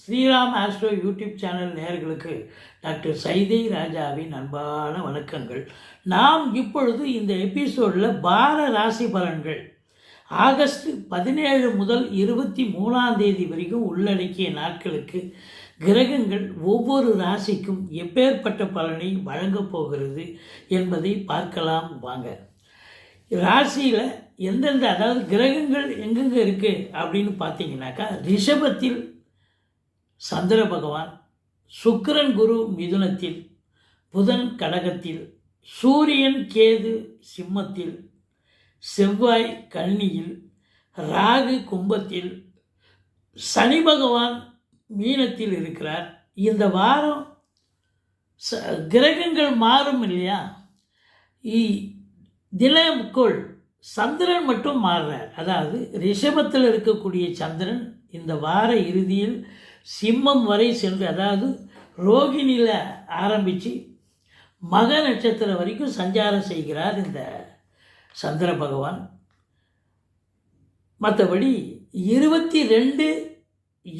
Sriram astro YouTube channel நேயர்களுக்கு doctor Saidai ராஜாவின் அன்பான வணக்கங்கள். நாம் இப்பொழுது இந்த எபிசோடில் பார ராசி பலன்கள். ஆகஸ்ட் பதினேழு முதல் இருபத்தி மூணாம் தேதி வரைக்கும் உள்ளடக்கிய நாட்களுக்கு கிரகங்கள் ஒவ்வொரு ராசிக்கும் எப்பேற்பட்ட பலனை வழங்கப் போகிறது என்பதை பார்க்கலாம் வாங்க. ராசியில் எந்தெந்த அதாவது கிரகங்கள் எங்கெங்கே இருக்குது அப்படின்னு பார்த்தீங்கன்னாக்கா ரிஷபத்தில் சந்திர பகவான் சுக்கிரன் குரு மிதுனத்தில் புதன் கடகத்தில் சூரியன் கேது சிம்மத்தில் செவ்வாய் கன்னியில் ராகு கும்பத்தில் சனி பகவான் மீனத்தில் இருக்கிறார். இந்த வாரம் ச கிரகங்கள் மாறும் இல்லையா? இ- தினமுக்குள் சந்திரன் மட்டும் மாறுறார். அதாவது ரிஷபத்தில் இருக்கக்கூடிய சந்திரன் இந்த வார இறுதியில் சிம்மம் வரை சென்று அதாவது ரோகிணியில் ஆரம்பித்து மக நட்சத்திரம் வரைக்கும் சஞ்சாரம் செய்கிறார் இந்த சந்திர பகவான். மற்றபடி இருபத்தி ரெண்டு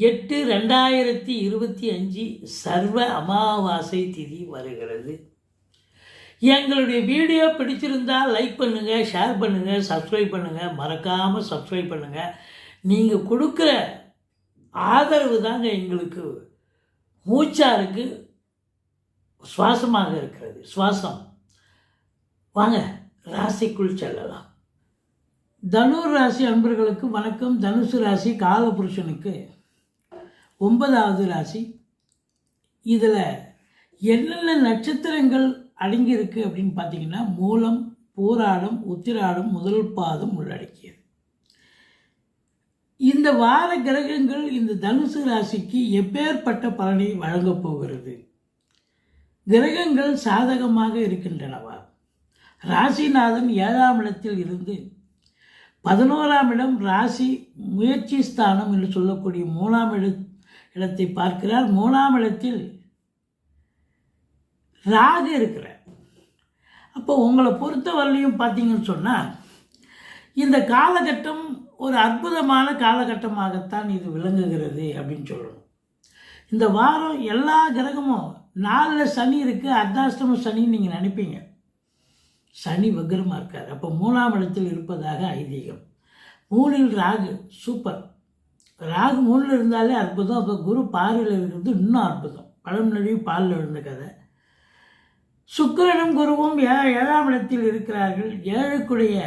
எட்டு ரெண்டாயிரத்தி இருபத்தி அஞ்சு சர்வ அமாவாசை திதி வருகிறது. எங்களுடைய வீடியோ பிடிச்சிருந்தால் லைக் பண்ணுங்கள் ஷேர் பண்ணுங்கள் சப்ஸ்கிரைப் பண்ணுங்கள் மறக்காமல் சப்ஸ்கிரைப் பண்ணுங்கள் நீங்கள் கொடுக்குற ஆதரவு தாங்க எங்களுக்கு. மூச்சாக இருக்குது சுவாசமாக இருக்கிறது சுவாசம். வாங்க ராசிக்குள் செல்லலாம். தனுர் ராசி அன்பர்களுக்கு வணக்கம். தனுசு ராசி காலபுருஷனுக்கு ஒன்பதாவது ராசி. இதில் என்னென்ன நட்சத்திரங்கள் அடங்கியிருக்கு அப்படின்னு பார்த்தீங்கன்னா மூலம் பூராடம் உத்திராடம் முதல் பாதம் உள்ளடக்கி. இந்த வார கிரகங்கள் இந்த தனுசு ராசிக்கு எப்பேற்பட்ட பலனை வழங்கப் போகிறது? கிரகங்கள் சாதகமாக இருக்கின்றனவா? ராசிநாதன் ஏழாம் இடத்தில் இருந்து பதினோராம் இடம் ராசி முயற்சி ஸ்தானம் என்று சொல்லக்கூடிய மூணாம் இட இடத்தை பார்க்கிறார். மூணாம் இடத்தில் ராகு இருக்கிறார். அப்போ உங்களை பொறுத்தவரையிலையும் பார்த்தீங்கன்னு சொன்னால் இந்த காலகட்டம் ஒரு அற்புதமான காலகட்டமாகத்தான் இது விளங்குகிறது அப்படின்னு சொல்லணும். இந்த வாரம் எல்லா கிரகமும் நாலில் சனி இருக்குது அர்த்தாஷ்டம சனின்னு நீங்கள் நினைப்பீங்க. சனி வக்ரமாக இருக்கார். அப்போ மூணாம் இடத்தில் இருப்பதாக ஐதீகம். மூணில் ராகு சூப்பர். ராகு மூணில் இருந்தாலே அற்புதம். அப்போ குரு பார்வையில் இருக்கிறது இன்னும் அற்புதம். பழம் நழுவி பாலில் விழுந்த கதை. சுக்கிரனும் குருவும் ஏ ஏழாம் இடத்தில் இருக்கிறார்கள். ஏழுக்குடைய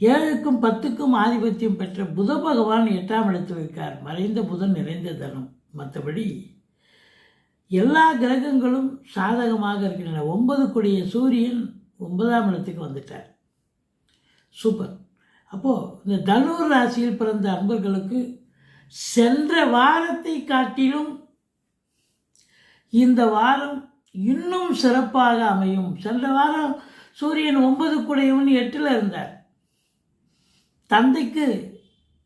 ஏழுக்கும் பத்துக்கும் ஆதிபத்தியம் பெற்ற புத பகவான் எட்டாம் இடத்தில் இருக்கார். மறைந்த புதன் நிறைந்த தனம். மற்றபடி எல்லா கிரகங்களும் சாதகமாக இருக்கின்றன. ஒன்பது கொடிய சூரியன் ஒன்பதாம் இடத்துக்கு வந்துட்டார். சூப்பர். அப்போது இந்த தனுர் ராசியில் பிறந்த அன்பர்களுக்கு சென்ற வாரத்தை காட்டிலும் இந்த வாரம் இன்னும் சிறப்பாக அமையும். சென்ற வாரம் சூரியன் ஒன்பது கூடையவன் எட்டில் இருந்தார். தந்தைக்கு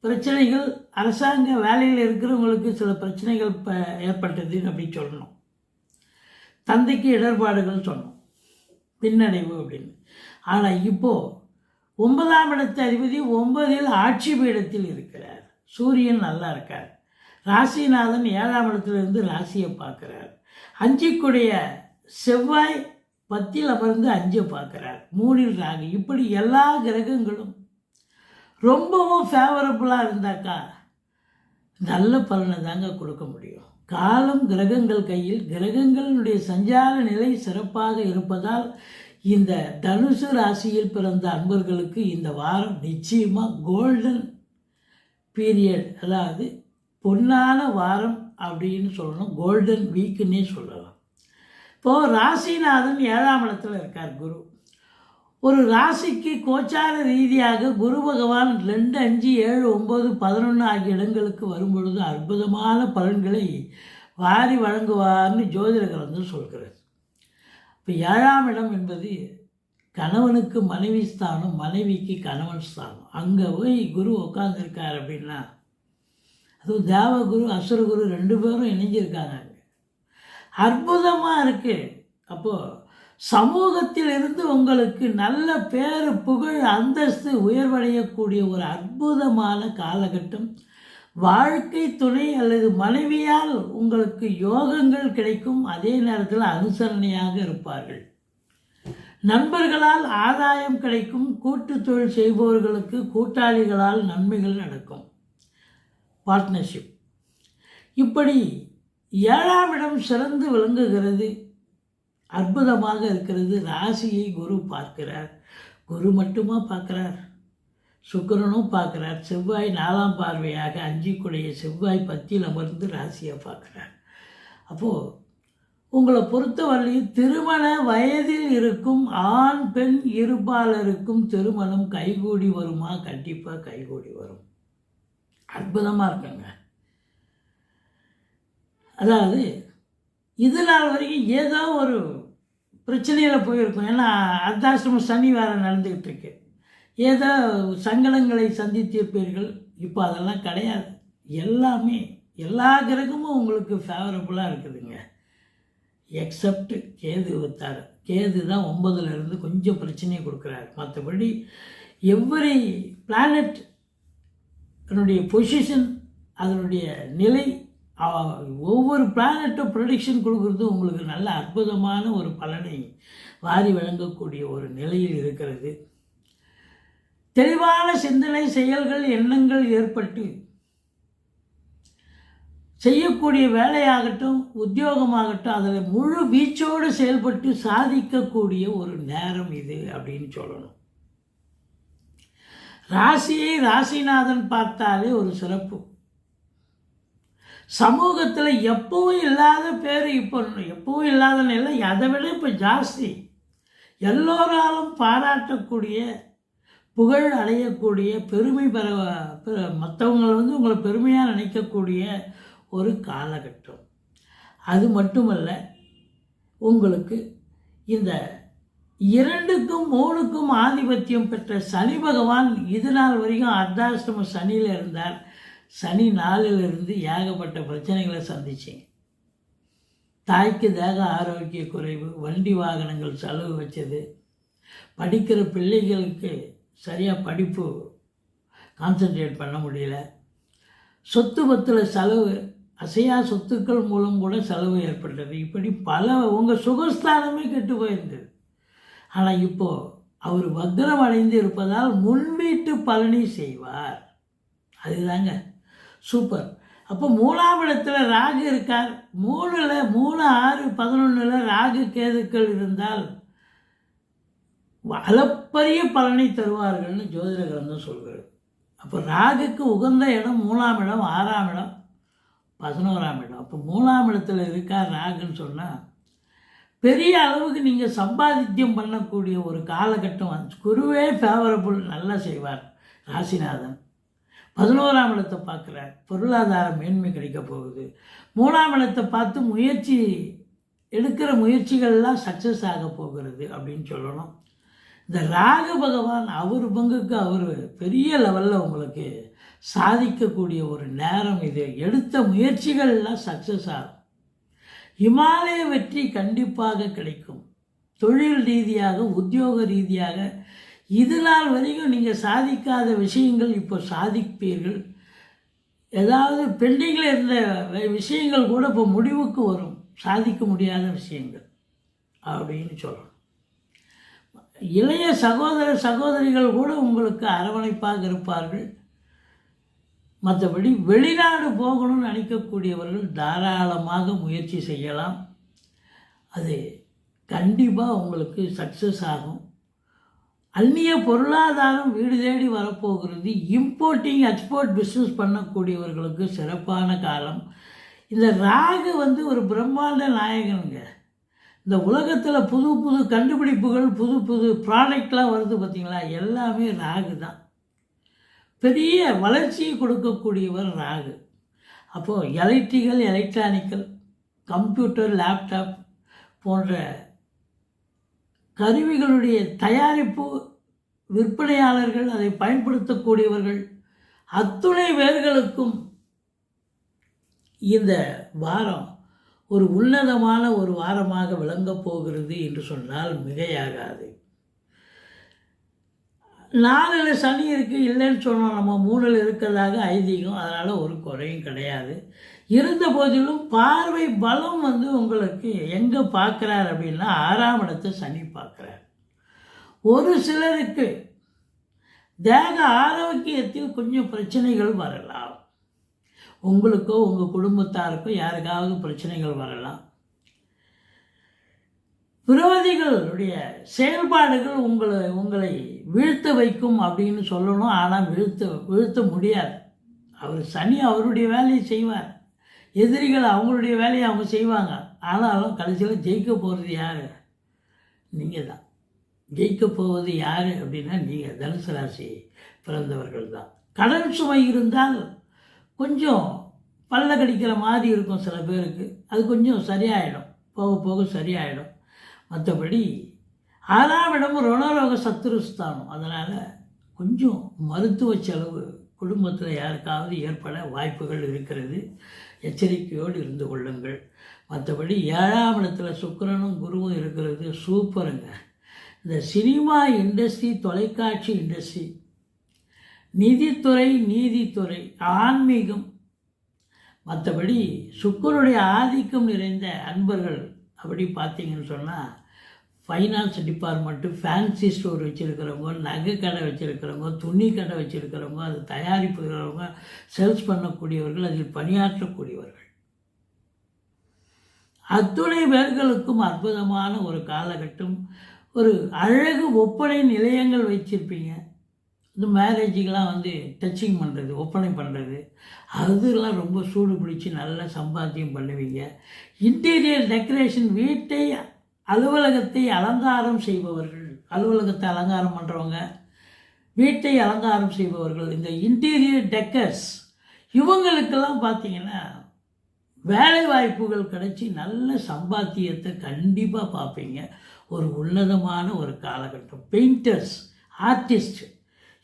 பிரச்சனைகள் அரசாங்க வேலையில் இருக்கிறவங்களுக்கு சில பிரச்சனைகள் இப்போ ஏற்பட்டது அப்படின்னு சொல்லணும். தந்தைக்கு இடர்பாடுகள் சொன்னோம். பின்னடைவு அப்படின்னு. ஆனால் இப்போது ஒன்பதாம் இடத்து அதிபதி ஒன்பதில் ஆட்சி பீடத்தில் இருக்கிறார். சூரியன் நல்லா இருக்கார். ராசிநாதன் ஏழாம் இடத்துலேருந்து ராசியை பார்க்குறார். அஞ்சுக்குடைய செவ்வாய் பத்தில் அமர்ந்து அஞ்சை பார்க்குறார். மூணில் ராகு. இப்படி எல்லா கிரகங்களும் ரொம்பவும் ஃபேவரபுளாக இருந்தாக்கா நல்ல பலனை தாங்க கொடுக்க முடியும். காலம் கிரகங்கள் கையில் கிரகங்களுடைய சஞ்சார நிலை சிறப்பாக இருப்பதால் இந்த தனுசு ராசியில் பிறந்த அன்பர்களுக்கு இந்த வாரம் நிச்சயமாக கோல்டன் பீரியட் அதாவது பொன்னான வாரம் அப்படின்னு சொல்லணும். கோல்டன் வீக்குன்னே சொல்லலாம். இப்போது ராசிநாதன் ஏழாம் இடத்துல இருக்கார் குரு. ஒரு ராசிக்கு கோச்சார ரீதியாக குரு பகவான் ரெண்டு அஞ்சு ஏழு ஒம்பது பதினொன்று ஆகிய இடங்களுக்கு வரும்பொழுது அற்புதமான பலன்களை வாரி வழங்குவார்னு ஜோதிட கிரந்தம் சொல்கிறது இப்போ ஏழாம் இடம் என்பது கணவனுக்கு மனைவி ஸ்தானம் மனைவிக்கு கணவன் ஸ்தானம். அங்கே போய் குரு உட்காந்துருக்கார் அப்படின்னா அதுவும் தேவகுரு அசுரகுரு ரெண்டு பேரும் இணைஞ்சிருக்காங்க அற்புதமாக இருக்குது அப்போது சமூகத்தில் இருந்து உங்களுக்கு நல்ல பேரு புகழ் அந்தஸ்து உயர்வடையக்கூடிய ஒரு அற்புதமான காலகட்டம். வாழ்க்கை துணை அல்லது மனைவியால் உங்களுக்கு யோகங்கள் கிடைக்கும். அதே நேரத்தில் அனுசரணையாக இருப்பார்கள். நண்பர்களால் ஆதாயம் கிடைக்கும். கூட்டு தொழில் செய்பவர்களுக்கு கூட்டாளிகளால் நன்மைகள் நடக்கும். பார்ட்னர்ஷிப் இப்படி ஏழாம் இடம் சிறந்து விளங்குகிறது. அற்புதமாக இருக்கிறது. ராசியை குரு பார்க்கிறார். குரு மட்டுமா பார்க்குறார்? சுக்கிரனும் பார்க்குறார். செவ்வாய் நாலாம் பார்வையாக அஞ்சிக்குடைய செவ்வாய் பத்தியில் அமர்ந்து ராசியை பார்க்குறார். அப்போது உங்களை பொறுத்தவரையில் திருமண வயதில் இருக்கும் ஆண் பெண் இருபாலருக்கும் திருமணம் கைகூடி வருமா? கண்டிப்பாக கைகூடி வரும். அற்புதமாக இருக்குங்க. அதாவது இது நாள் வரைக்கும் ஏதோ ஒரு பிரச்சனையில் போயிருக்கும். ஏன்னா அர்த்தாசிரம சனி வேறு நடந்துக்கிட்டு இருக்கு ஏதோ சங்கடங்களை சந்தித்திருப்பீர்கள். இப்போ அதெல்லாம் கிடையாது. எல்லாமே எல்லா கிரகமும் உங்களுக்கு ஃபேவரபுளாக இருக்குதுங்க. எக்ஸப்ட் கேது வித்தார் கேது தான் ஒம்பதுலேருந்து கொஞ்சம் பிரச்சனையை கொடுக்குறாரு. மற்றபடி எவ்வரி பிளானட் அதனுடைய பொசிஷன் அதனுடைய நிலை ஒவ்வொரு பிளானட்டும் ப்ரொடிக்ஷன் கொடுக்குறது உங்களுக்கு நல்ல அற்புதமான ஒரு பலனை வாரி வழங்கக்கூடிய ஒரு நிலையில் இருக்கிறது. தெளிவான சிந்தனை செயல்கள் எண்ணங்கள் ஏற்பட்டு செய்யக்கூடிய வேலையாகட்டும் உத்தியோகமாகட்டும் அதில் முழு வீச்சோடு செயல்பட்டு சாதிக்கக்கூடிய ஒரு நேரம் இது அப்படின்னு சொல்லணும். ராசியை ராசிநாதன் பார்த்தாலே ஒரு சிறப்பு. சமூகத்தில் எப்பவும் இல்லாத பேர் இப்போ எப்பவும் இல்லாத நிலை அதை விட இப்போ ஜாஸ்தி. எல்லோராலும் பாராட்டக்கூடிய புகழ் அடையக்கூடிய பெருமை பெற மற்றவங்களை வந்து உங்களை பெருமையாக நினைக்கக்கூடிய ஒரு காலகட்டம். அது மட்டுமல்ல உங்களுக்கு இந்த இரண்டுக்கும் மூணுக்கும் ஆதிபத்தியம் பெற்ற சனி பகவான் இது நாள் வரைக்கும் அர்த்தாஷ்டம சனியில் இருந்தார். சனி நாளிலிருந்து ஏகப்பட்ட பிரச்சனைகளை சந்தித்தேன் தாய்க்கு தேக ஆரோக்கிய குறைவு வண்டி வாகனங்கள் செலவு வச்சது படிக்கிற பிள்ளைகளுக்கு சரியாக படிப்பு கான்சென்ட்ரேட் பண்ண முடியல. சொத்து பத்தில் செலவு அசையா சொத்துக்கள் மூலம் கூட செலவு ஏற்பட்டது. இப்படி பல உங்கள் சுகஸ்தானமே கெட்டு போயிருந்தது. ஆனால் இப்போ அவர் வக்ரம் அடைந்து இருப்பதால் முன்வீட்டு பலனை செய்வார். அதுதாங்க. சூப்பர் அப்போ மூணாம் இடத்துல ராகு இருக்கார். மூணில் மூணு ஆறு பதினொன்றில் ராகு கேதுக்கள் இருந்தால் அளப்பரிய பலனை தருவார்கள்னு ஜோதிட கிரந்தம் சொல்கிறது அப்போ ராகுக்கு உகந்த இடம் மூணாம் இடம் ஆறாம் இடம் பதினோராம் இடம். அப்போ மூணாம் இடத்துல இருக்கார் ராகுன்னு சொன்னால் பெரிய அளவுக்கு நீங்கள் சம்பாதித்யம் பண்ணக்கூடிய ஒரு காலகட்டம் வந்து குருவே ஃபேவரபுள் நல்லா செய்வார். ராசிநாதன். பதினோராம் இடத்தை பார்க்குறார் பொருளாதார மேன்மை கிடைக்க போகுது. மூணாம் இடத்தை பார்த்து முயற்சி எடுக்கிற முயற்சிகள்லாம் சக்ஸஸ் ஆக போகிறது அப்படின்னு சொல்லணும். இந்த ராகு பகவான் அவர் பங்குக்கு அவர் பெரிய லெவலில் உங்களுக்கு சாதிக்கக்கூடிய ஒரு நேரம் இது. எடுத்த முயற்சிகள்லாம் சக்ஸஸ் ஆகும். இமாலய வெற்றி கண்டிப்பாக கிடைக்கும். தொழில் ரீதியாக உத்தியோக ரீதியாக இது நாள் வரைக்கும் நீங்கள் சாதிக்காத விஷயங்கள் இப்போ சாதிப்பீர்கள். ஏதாவது பெண்டிங்கில் இருந்த விஷயங்கள் கூட இப்போ முடிவுக்கு வரும். சாதிக்க முடியாத விஷயங்கள் அப்படின்னு சொல்லணும். இளைய சகோதர சகோதரிகள் கூட உங்களுக்கு அரவணைப்பாக இருப்பார்கள். மற்றபடி வெளிநாடு போகணும்னு நினைக்கக்கூடியவர்கள் தாராளமாக முயற்சி செய்யலாம். அது கண்டிப்பாக உங்களுக்கு சக்ஸஸ் ஆகும். அந்நிய பொருளாதாரம் வீடு தேடி வரப்போகிறது. இம்போர்ட்டிங் எக்ஸ்போர்ட் பிஸ்னஸ் பண்ணக்கூடியவர்களுக்கு சிறப்பான காலம். இந்த ராகு வந்து ஒரு பிரம்மாண்ட நாயகனுங்க. இந்த உலகத்தில் புது புது கண்டுபிடிப்புகள் புது புது ப்ராடக்ட்லாம் வருது பார்த்திங்களா எல்லாமே ராகு தான். பெரிய வளர்ச்சியை கொடுக்கக்கூடியவர் ராகு. அப்போது எலக்ட்ரிக்கல் எலக்ட்ரானிக்கல் கம்ப்யூட்டர் லேப்டாப் போன்ற கருவிகளுடைய தயாரிப்பு விற்பனையாளர்கள் அதை பயன்படுத்தக்கூடியவர்கள் அத்துணை பேர்களுக்கும் இந்த வாரம் ஒரு உன்னதமான ஒரு வாரமாக விளங்கப் போகிறது என்று சொன்னால் மிகையாகாது. நாலில் சனி இருக்குது இல்லைன்னு சொன்னோம் நம்ம மூணில் இருக்கிறதாக ஐதீகம் அதனால் ஒரு குறையும் கிடையாது. இருந்த போதிலும் பார்வை பலம் வந்து உங்களுக்கு எங்கே பார்க்குறார் அப்படின்னா ஆறாம் இடத்தை சனி பார்க்குறார். ஒரு சிலருக்கு தேக ஆரோக்கியத்தில் கொஞ்சம் பிரச்சனைகள் வரலாம். உங்களுக்கோ உங்கள் குடும்பத்தாருக்கோ யாருக்காவது பிரச்சனைகள் வரலாம். விரோதிகளுடைய செயல்பாடுகள் உங்களை உங்களை வீழ்த்த வைக்கும் அப்படின்னு சொல்லணும். ஆனால் வீழ்த்த வீழ்த்த முடியாது. அவர் சனி அவருடைய வேலையை செய்வார். எதிரிகள் அவங்களுடைய வேலையை அவங்க செய்வாங்க. ஆனாலும் கடைசியில் ஜெயிக்க போகிறது யார்? நீங்கள் தான் ஜெயிக்க போவது யார் அப்படின்னா நீங்கள் தனுசு ராசி பிறந்தவர்கள் தான். கடன் சுமை இருந்தால் கொஞ்சம் பல்ல கடிக்கிற மாதிரி இருக்கும் சில பேருக்கு. அது கொஞ்சம் சரியாயிடும். போக போக சரியாயிடும். மற்றபடி ஆறாம் இடம் ரோக சத்துருஸ்தானம் அதனால் கொஞ்சம் மருத்துவ செலவு குடும்பத்தில் யாருக்காவது ஏற்பட வாய்ப்புகள் இருக்கிறது எச்சரிக்கையோடு இருந்து கொள்ளுங்கள். மற்றபடி ஏழாம் இடத்துல சுக்கரனும் குருவும் இருக்கிறது சூப்பருங்க. இந்த சினிமா இண்டஸ்ட்ரி தொலைக்காட்சி இண்டஸ்ட்ரி நிதித்துறை நீதித்துறை ஆன்மீகம் மற்றபடி சுக்கருடைய ஆதிக்கம் நிறைந்த அன்பர்கள் அப்படி பார்த்தீங்கன்னு சொன்னால் ஃபைனான்ஸ் டிபார்ட்மெண்ட்டு ஃபேன்சி ஸ்டோர் வச்சுருக்கிறவங்க நகை கடை வச்சுருக்கிறவங்க துணி கடை வச்சுருக்கிறவங்க அது தயாரிப்புகிறவங்க சேல்ஸ் பண்ணக்கூடியவர்கள் அதில் பணியாற்றக்கூடியவர்கள். அத்துணை பேர்களுக்கும் அற்புதமான ஒரு காலகட்டம். ஒரு அழகு ஒப்பனை நிலையங்கள் வச்சுருப்பீங்க. இந்த மேரேஜுக்கெலாம் வந்து டச்சிங் பண்ணுறது ஒப்பனை பண்ணுறது அதெல்லாம் ரொம்ப சூடு பிடிச்சி நல்லா சம்பாத்தியம் பண்ணுவீங்க. இன்டீரியர் டெக்கரேஷன் வீட்டை அலுவலகத்தை அலங்காரம் செய்பவர்கள் அலுவலகத்தை அலங்காரம் பண்ணுறவங்க வீட்டை அலங்காரம் செய்பவர்கள் இந்த இன்டீரியர் டெக்கர்ஸ் இவங்களுக்கெல்லாம் பார்த்தீங்கன்னா வேலை வாய்ப்புகள் கிடைச்சி நல்ல சம்பாத்தியத்தை கண்டிப்பாக பார்ப்பீங்க ஒரு உன்னதமான ஒரு காலகட்டம். பெயிண்டர்ஸ் ஆர்டிஸ்ட்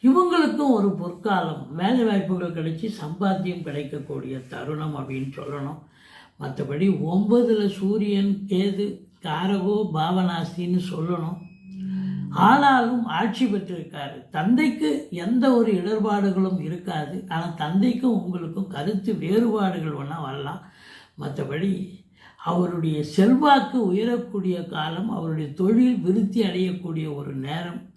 இவங்களுக்கும் ஒரு பொற்காலம். வேலை வாய்ப்புகள் கிடைச்சி சம்பாத்தியம் கிடைக்கக்கூடிய தருணம் அப்படின்னு சொல்லணும். மற்றபடி ஒன்பதில் சூரியன் கேது காரகோ பாவனாஸ்தின்னு சொல்லணும். ஆனாலும் ஆட்சி பெற்றிருக்காரு. தந்தைக்கு எந்த ஒரு இடர்பாடுகளும் இருக்காது. ஆனால் தந்தைக்கும் உங்களுக்கும் கருத்து வேறுபாடுகள் ஒன்றா வரலாம். மற்றபடி அவருடைய செல்வாக்கு உயரக்கூடிய காலம் அவருடைய தொழில் விருத்தி அடையக்கூடிய ஒரு நேரம்.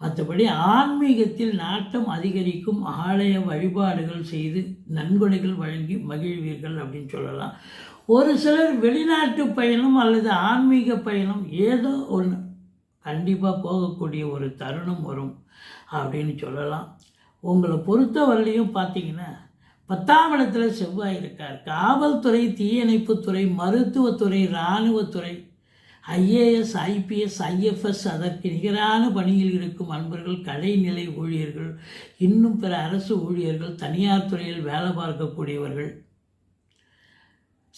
மற்றபடி ஆன்மீகத்தில் நாட்டம் அதிகரிக்கும் ஆலய வழிபாடுகள் செய்து நன்கொடைகள் வழங்கி மகிழ்வீர்கள் அப்படின்னு சொல்லலாம். ஒரு சிலர் வெளிநாட்டு பயணம் அல்லது ஆன்மீக பயணம் ஏதோ ஒன்று கண்டிப்பாக போகக்கூடிய ஒரு தருணம் வரும் அப்படின்னு சொல்லலாம். உங்களை பொறுத்தவரையிலையும் பார்த்தீங்கன்னா பத்தாம் இடத்துல செவ்வாய் இருக்கார். காவல்துறை தீயணைப்புத்துறை மருத்துவத்துறை இராணுவத்துறை ஐஏஎஸ் ஐபிஎஸ் ஐஎஃப்எஸ் அதற்கு நிகரான பணியில் இருக்கும் அன்பர்கள் கடைநிலை ஊழியர்கள் இன்னும் பிற அரசு ஊழியர்கள் தனியார் துறையில் வேலை பார்க்கக்கூடியவர்கள்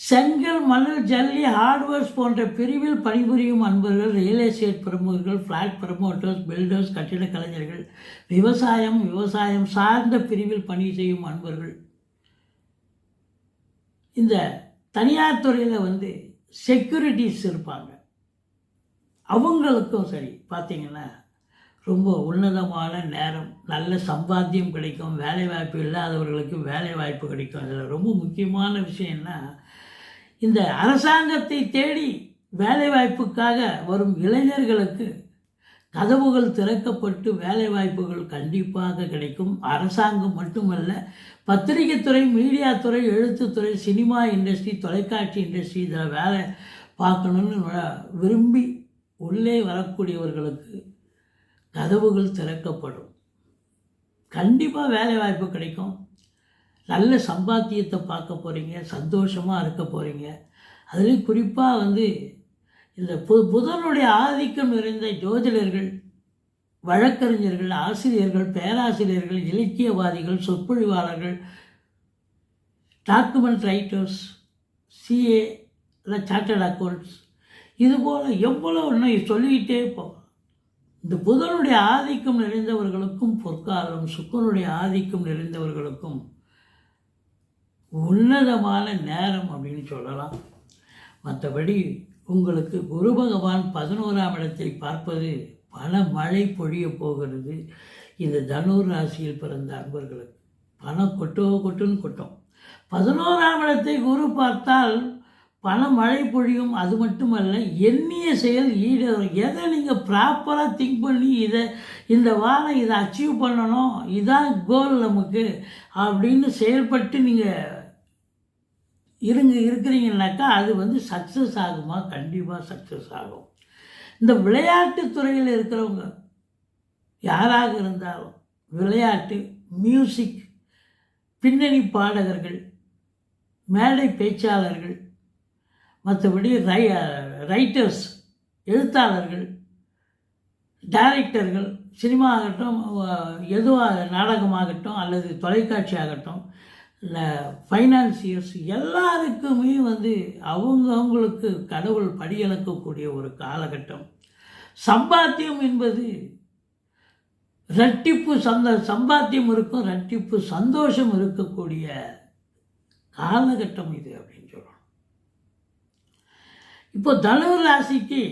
செங்கல் மணல் ஜல்லி ஹார்ட்வேர்ஸ் போன்ற பிரிவில் பணிபுரியும் அன்பர்கள் ரியல் எஸ்டேட் பிரமுகர்கள் ஃப்ளாட் ப்ரமோட்டர்ஸ் பில்டர்ஸ் கட்டிடக் கலைஞர்கள் விவசாயம் விவசாயம் சார்ந்த பிரிவில் பணி செய்யும் அன்பர்கள். இந்த தனியார் துறையில் வந்து செக்யூரிட்டிஸ் இருப்பாங்க. அவங்களுக்கும் சரி பார்த்தீங்கன்னா ரொம்ப உன்னதமான நேரம் நல்ல சம்பாத்தியம் கிடைக்கும் வேலை வாய்ப்பு இல்லாதவர்களுக்கு வேலை வாய்ப்பு கிடைக்கும். அதில் ரொம்ப முக்கியமான விஷயம் என்ன இந்த அரசாங்கத்தை தேடி வேலைவாய்ப்புக்காக வரும் இளைஞர்களுக்கு கதவுகள் திறக்கப்பட்டு வேலைவாய்ப்புகள் கண்டிப்பாக கிடைக்கும். அரசாங்கம் மட்டுமல்ல பத்திரிகைத்துறை மீடியாத்துறை எழுத்துத்துறை சினிமா இண்டஸ்ட்ரி தொலைக்காட்சி இண்டஸ்ட்ரி இதில் வேலை பார்க்கணுன்னு விரும்பி உள்ளே வரக்கூடியவர்களுக்கு கதவுகள் திறக்கப்படும். கண்டிப்பாக வேலைவாய்ப்பு கிடைக்கும். நல்ல சம்பாத்தியத்தை பார்க்க போகிறீங்க சந்தோஷமாக இருக்க போகிறீங்க அதுலேயும் குறிப்பாக வந்து இந்த பு புதனுடைய ஆதிக்கம் நிறைந்த ஜோதிடர்கள் வழக்கறிஞர்கள் ஆசிரியர்கள் பேராசிரியர்கள் இலக்கியவாதிகள் சொற்பொழிவாளர்கள் டாக்குமெண்ட் ரைட்டர்ஸ் சிஏ இல்லை சார்ட்டர்ட் அக்கௌண்ட்ஸ் இதுபோல் எவ்வளோ இன்னும் சொல்லிக்கிட்டே போகலாம். இந்த புதனுடைய ஆதிக்கம் நிறைந்தவர்களுக்கும் பொற்காலம் சுக்கனுடைய ஆதிக்கம் நிறைந்தவர்களுக்கும் உன்னதமான நேரம் அப்படின்னு சொல்லலாம். மற்றபடி உங்களுக்கு குரு பகவான் பதினோராம் இடத்தை பார்ப்பது பல மழை பொழிய போகிறது. இந்த தனுர் ராசியில் பிறந்த அன்பர்களுக்கு பணம் கொட்டோ கொட்டுன்னு கொட்டும். பதினோராம் இடத்தை குரு பார்த்தால் பல மழை பொழியும். அது மட்டுமல்ல எண்ணிய செயல் ஈடேறும். எதை நீங்கள் ப்ராப்பராக திங்க் பண்ணி இதை இந்த வாரம் இதை அச்சீவ் பண்ணணும் இதான் கோல் நமக்கு அப்படின்னு செயல்பட்டு நீங்கள் இருங்க இருக்கிறீங்கன்னாக்கா அது வந்து சக்ஸஸ் ஆகுமா? கண்டிப்பாக சக்ஸஸ் ஆகும். இந்த விளையாட்டு துறையில் இருக்கிறவங்க யாராக இருந்தாலும் விளையாட்டு மியூசிக் பின்னணி பாடகர்கள் மேடை பேச்சாளர்கள் மற்றபடி ரை ரைட்டர்ஸ் எழுத்தாளர்கள் டைரக்டர்கள் சினிமா ஆகட்டும் எதுவாக நாடகமாகட்டும் அல்லது தொலைக்காட்சி ஆகட்டும் ஃபைனான்சியர்ஸ் எல்லாருக்குமே வந்து அவங்க அவங்களுக்கு கடவுள் படியளக்கக்கூடிய ஒரு காலகட்டம். சம்பாத்தியம் என்பது ரட்டிப்பு சந்த சம்பாத்தியம் இருக்கும் ரட்டிப்பு சந்தோஷம் இருக்கக்கூடிய காலகட்டம் இது அப்படின்னு சொல்லணும் இப்போ தனுர் ராசிக்கு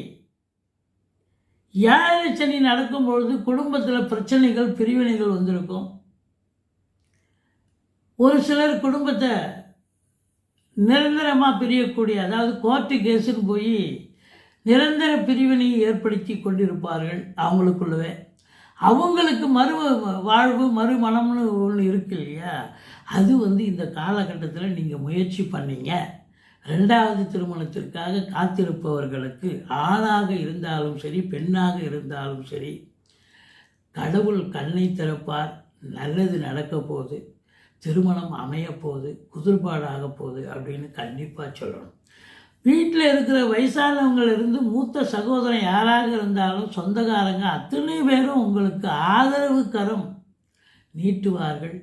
ஏழரை சனி நடக்கும் பொழுது குடும்பத்தில் பிரச்சனைகள் பிரிவினைகள் வந்திருக்கும். ஒரு சிலர் குடும்பத்தை நிரந்தரமாக பிரியக்கூடிய அதாவது கோர்ட்டு கேஸுன்னு போய் நிரந்தர பிரிவினையை ஏற்படுத்தி கொண்டிருப்பார்கள் அவங்களுக்குள்ளவே. அவங்களுக்கு மறு வாழ்வு மறுமணம்னு ஒன்று இருக்கு இல்லையா? அது வந்து இந்த காலகட்டத்தில் நீங்கள் முயற்சி பண்ணீங்க. ரெண்டாவது திருமணத்திற்காக காத்திருப்பவர்களுக்கு ஆணாக இருந்தாலும் சரி பெண்ணாக இருந்தாலும் சரி கடவுள் கண்ணை திறப்பார் நல்லது நடக்க போகுது. திருமணம் அமையப்போகுது குதிர்பாடாக போகுது அப்படின்னு கண்டிப்பாக சொல்லணும். வீட்டில் இருக்கிற வயசானவங்களிருந்து மூத்த சகோதரன் யாராக இருந்தாலும் சொந்தக்காரங்க அத்தனை பேரும் உங்களுக்கு ஆதரவு கரம் நீட்டுவார்கள்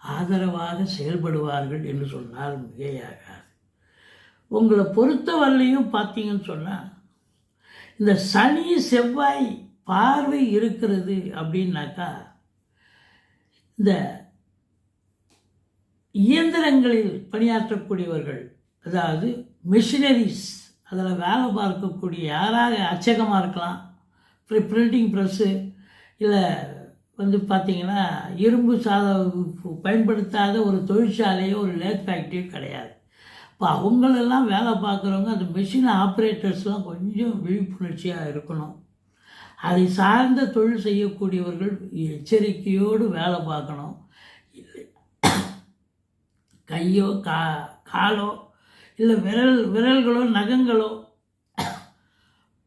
ஆதரவாக செயல்படுவார்கள் என்று சொன்னால் மிகையாகாது. உங்களை பொறுத்தவரையிலையும் பார்த்தீங்கன்னு சொன்னால் இந்த சனி செவ்வாய் பார்வை இருக்கிறது அப்படின்னாக்கா இந்த இயந்திரங்களில் பணியாற்றக்கூடியவர்கள் அதாவது மிஷினரிஸ் அதில் வேலை பார்க்கக்கூடிய யாராக அச்சகமாக இருக்கலாம் பிரிண்டிங் ப்ரெஸ்ஸு இல்லை வந்து பார்த்திங்கன்னா இரும்பு சாத பயன்படுத்தாத ஒரு தொழிற்சாலையோ ஒரு லேத் ஃபேக்ட்ரியோ கிடையாது. இப்போ அவங்களெல்லாம் வேலை பார்க்குறவங்க அந்த மிஷின் ஆப்ரேட்டர்ஸ்லாம் கொஞ்சம் விழிப்புணர்ச்சியாக இருக்கணும். அதை சார்ந்த தொழில் செய்யக்கூடியவர்கள் எச்சரிக்கையோடு வேலை பார்க்கணும். கையோ கா காலோ இல்லை விரல் விரல்களோ நகங்களோ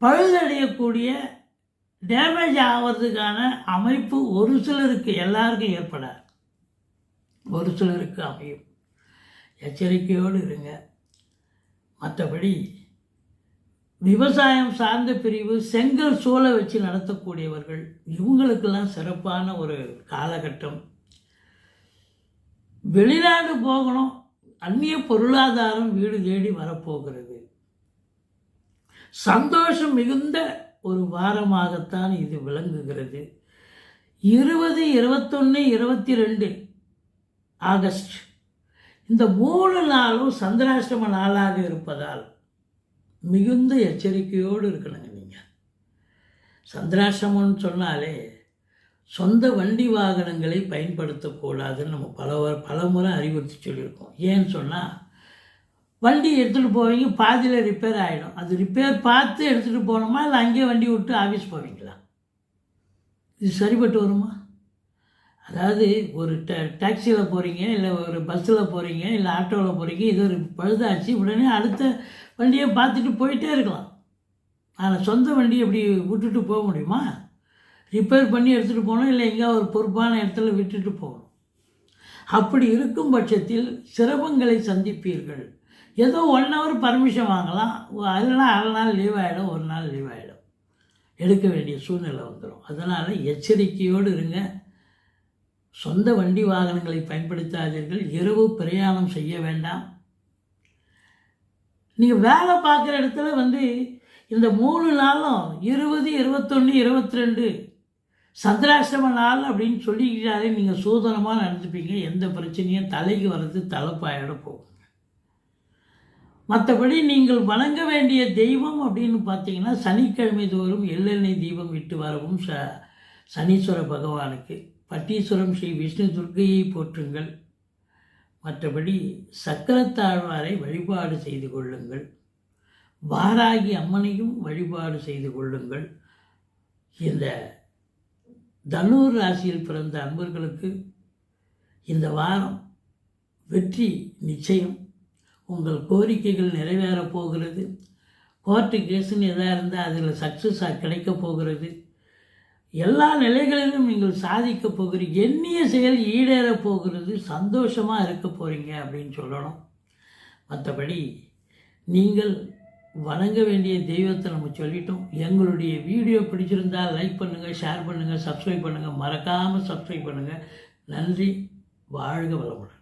பழுதடையக்கூடிய டேமேஜ் ஆகிறதுக்கான அமைப்பு ஒரு சிலருக்கு எல்லாருக்கும் ஏற்படாது. ஒரு சிலருக்கு அமையும். எச்சரிக்கையோடு இருங்க. மற்றபடி விவசாயம் சார்ந்த பிரிவு செங்கல் சூளை வச்சு நடத்தக்கூடியவர்கள் இவங்களுக்கெல்லாம் சிறப்பான ஒரு காலகட்டம். வெளிநாடு போகணும். அந்நிய பொருளாதாரம் வீடு தேடி வரப்போகிறது. சந்தோஷம் மிகுந்த ஒரு வாரமாகத்தான் இது விளங்குகிறது. இருபது இருபத்தொன்று இருபத்தி ரெண்டு ஆகஸ்ட். இந்த மூணு நாளும் சந்திராஷ்டம நாளாக இருப்பதால் மிகுந்த எச்சரிக்கையோடு இருக்கணுங்க நீங்கள் சந்திராஷ்டமம்னு சொன்னாலே சொந்த வண்டி வாகனங்களை பயன்படுத்தக்கூடாதுன்னு நம்ம பல பல முறை அறிவுறுத்தி சொல்லியிருக்கோம். ஏன்னு சொன்னால் வண்டி எடுத்துகிட்டு போவீங்க பாதியில் ரிப்பேர் ஆகிடும் அது ரிப்பேர் பார்த்து எடுத்துகிட்டு போகணுமா இல்லை அங்கேயே வண்டி விட்டு ஆஃபீஸ் போவீங்களா? இது சரிப்பட்டு வருமா? அதாவது ஒரு ட டாக்ஸியில் போகிறீங்க இல்லை ஒரு பஸ்ஸில் போகிறீங்க இல்லை ஆட்டோவில் போகிறீங்க இது ஒரு பழுதாச்சு உடனே அடுத்த வண்டியை பார்த்துட்டு போயிட்டே இருக்கலாம். ஆனால் சொந்த வண்டி எப்படி விட்டுட்டு போக முடியுமா? ரிப்பேர் பண்ணி எடுத்துகிட்டு போகணும் இல்லை எங்கேயா ஒரு பொறுப்பான இடத்துல விட்டுட்டு போகணும். அப்படி இருக்கும் பட்சத்தில் சிரமங்களை சந்திப்பீர்கள். ஏதோ ஒன் ஹவர் பர்மிஷன் வாங்கலாம். அதெல்லாம் அரை நாள் லீவ் ஆகிடும் ஒரு நாள் லீவ் ஆகிடும் எடுக்க வேண்டிய சூழ்நிலை வந்துடும் அதனால் எச்சரிக்கையோடு இருங்க. சொந்த வண்டி வாகனங்களை பயன்படுத்தாதீர்கள். இரவு பிரயாணம் செய்ய வேண்டாம். நீங்கள் வேலை பார்க்குற இடத்துல வந்து இந்த மூணு நாளும் இருபது இருபத்தொன்று இருபத்தி ரெண்டு சந்திராஷ்டம நாள் அப்படின்னு சொல்லிக்கிட்டாலே நீங்கள் சூதனமாக நடந்துப்பீங்க. எந்த பிரச்சனையும் தலைக்கு வர்றது தலைப்பாயோட போகும். மற்றபடி நீங்கள் வணங்க வேண்டிய தெய்வம் அப்படின்னு பார்த்தீங்கன்னா சனிக்கிழமை தோறும் எள்ளெண்ணெய் தீபம் விட்டு வரவும் ச சனீஸ்வர பகவானுக்கு. பட்டீஸ்வரம் ஸ்ரீ விஷ்ணு துர்க்கையை போற்றுங்கள். மற்றபடி சக்கரத்தாழ்வாரை வழிபாடு செய்து கொள்ளுங்கள். வாராகி அம்மனையும் வழிபாடு செய்து கொள்ளுங்கள். இந்த தனுர் ராசியில் பிறந்த அன்பர்களுக்கு இந்த வாரம் வெற்றி நிச்சயம். உங்கள் கோரிக்கைகள் நிறைவேறப் போகிறது. கோர்ட்டு கேஸுன்னு எதாக இருந்தால் அதில் சக்ஸஸாக கிடைக்கப் போகிறது. எல்லா நிலைகளிலும் நீங்கள் சாதிக்க போகிறீங்க எண்ணிய செயல் ஈடேறப் போகிறது. சந்தோஷமாக இருக்க போகிறீங்க அப்படின்னு சொல்லணும். மற்றபடி நீங்கள் வணங்க வேண்டிய தெய்வத்தை நம்ம சொல்லிட்டோம். எங்களுடைய வீடியோ பிடிச்சிருந்தால் லைக் பண்ணுங்கள் ஷேர் பண்ணுங்கள் சப்ஸ்கிரைப் பண்ணுங்கள் மறக்காமல் சப்ஸ்கிரைப் பண்ணுங்கள் நன்றி. வாழ்க வளமுடன்.